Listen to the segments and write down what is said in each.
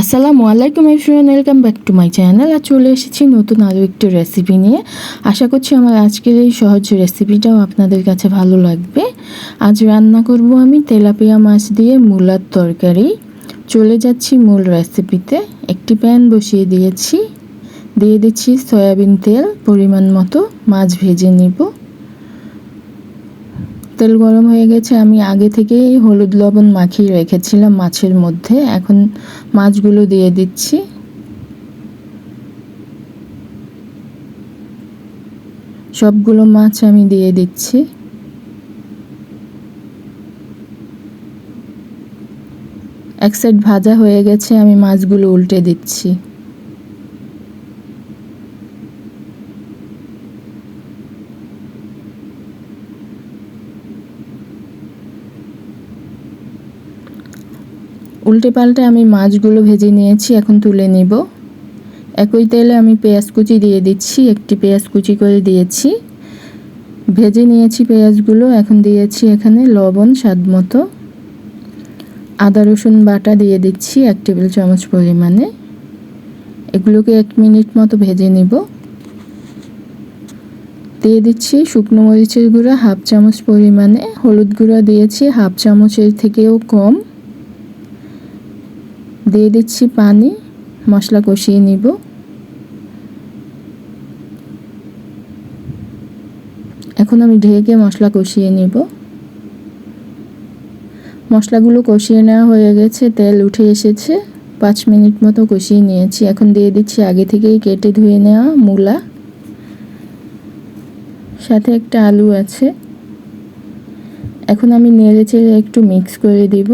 আসসালামু আলাইকুম everyone, welcome back to my channel. আর চলে এসেছি নতুন আরও একটি রেসিপি নিয়ে। আশা করছি আমার আজকের এই সহজ রেসিপিটাও আপনাদের কাছে ভালো লাগবে। আজ রান্না করব আমি তেলাপিয়া মাছ দিয়ে মূলার তরকারি। চলে যাচ্ছি মূল রেসিপিতে একটি প্যান বসিয়ে দিয়েছি। দিয়ে দিচ্ছি সয়াবিন তেল, পরিমাণ মতো মাছ ভেজে নিব। তেল গরম হয়ে গেছে, আমি আগে থেকেই হলুদ লবণ মাখিয়ে রেখেছিলাম মাছের মধ্যে। এখন মাছগুলো দিয়ে দিচ্ছি। সবগুলো মাছ আমি দিয়ে দিচ্ছি। এক সাইড ভাজা হয়ে গেছে, আমি মাছগুলো উল্টে দিচ্ছি। উল্টে পাল্টে আমি মাছগুলো ভেজে নিয়েছি, এখন তুলে নিব। একই তেলে আমি পেঁয়াজ কুচি দিয়ে দিচ্ছি, একটি পেঁয়াজ কুচি করে দিয়েছি। ভেজে নিয়েছি পেঁয়াজগুলো, এখন দিয়েছি এখানে লবণ স্বাদ মতো। আদা, রসুন বাটা দিয়ে দিচ্ছি এক টেবিল চামচ পরিমাণে। এগুলোকে এক মিনিট মতো ভেজে নিব। দিয়ে দিচ্ছি শুকনো মরিচের গুঁড়া হাফ চামচ পরিমাণে। হলুদ গুঁড়া দিয়েছি, হাফ চামচের থেকেও কম। দিয়ে দিচ্ছি পানি, মশলা কষিয়ে নিব। এখন আমি ঢেকে মশলা কষিয়ে নিব। মশলাগুলো কষিয়ে নেওয়া হয়ে গেছে, তেল উঠে এসেছে, পাঁচ মিনিট মতো কষিয়ে নিয়েছি। এখন দিয়ে দিচ্ছি আগে থেকেই কেটে ধুয়ে নেওয়া মূলা। সাথে একটা আলু আছে। এখন আমি নেড়ে চেড়ে একটু মিক্স করে দিব।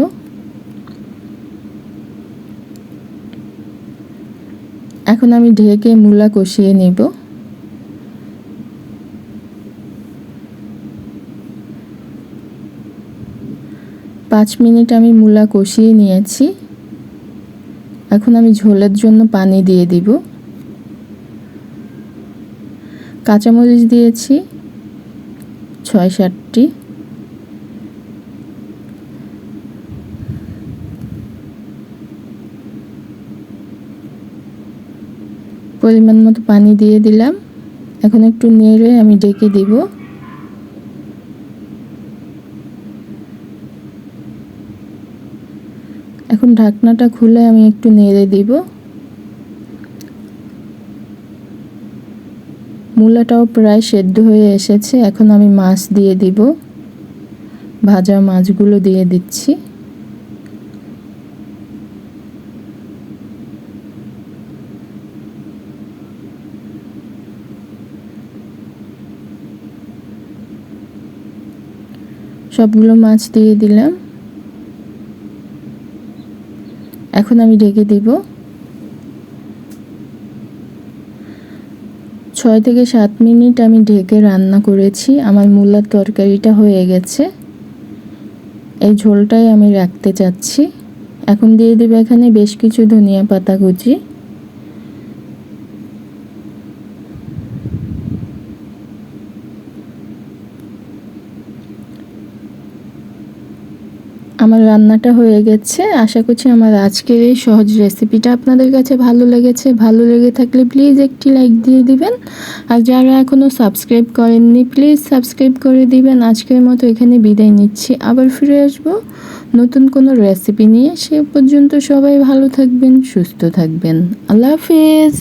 এখন আমি ঢেকে মূলা কষিয়ে নেব। পাঁচ মিনিট আমি মূলা কষিয়ে নিয়েছি। এখন আমি ঝোলের জন্য পানি দিয়ে দিব। কাঁচামরিচ দিয়েছি, ছয় সাতটি। পরিমাণ মতো পানি দিয়ে দিলাম। এখন একটু নেড়ে আমি ডেকে দিব। এখন ঢাকনাটা খুলে আমি একটু নেড়ে দিব। মূলাটাও প্রায় সেদ্ধ হয়ে এসেছে। এখন আমি মাছ দিয়ে দিব। ভাজা মাছগুলো দিয়ে দিচ্ছি। সবগুলো মাছ দিয়ে দিলাম। এখন আমি ঢেকে দিব। ছয় থেকে সাত মিনিট আমি ঢেকে রান্না করেছি। আমার মূলার তরকারিটা হয়ে গেছে। এই ঝোলটাই আমি রাখতে চাচ্ছি। এখন দিয়ে দেবে এখানে বেশ কিছু ধনিয়া পাতা কুচি। আমার রান্নাটা হয়ে গেছে। আশা করছি আমার আজকের এই সহজ রেসিপিটা আপনাদের কাছে ভালো লেগেছে। ভালো লেগে থাকলে প্লিজ একটি লাইক দিয়ে দিবেন। আর যারা এখনও সাবস্ক্রাইব করেননি প্লিজ সাবস্ক্রাইব করে দিবেন। আজকের মতো এখানে বিদায় নিচ্ছি। আবার ফিরে আসব নতুন কোনো রেসিপি নিয়ে। সে পর্যন্ত সবাই ভালো থাকবেন, সুস্থ থাকবেন। আল্লাহ হাফেজ!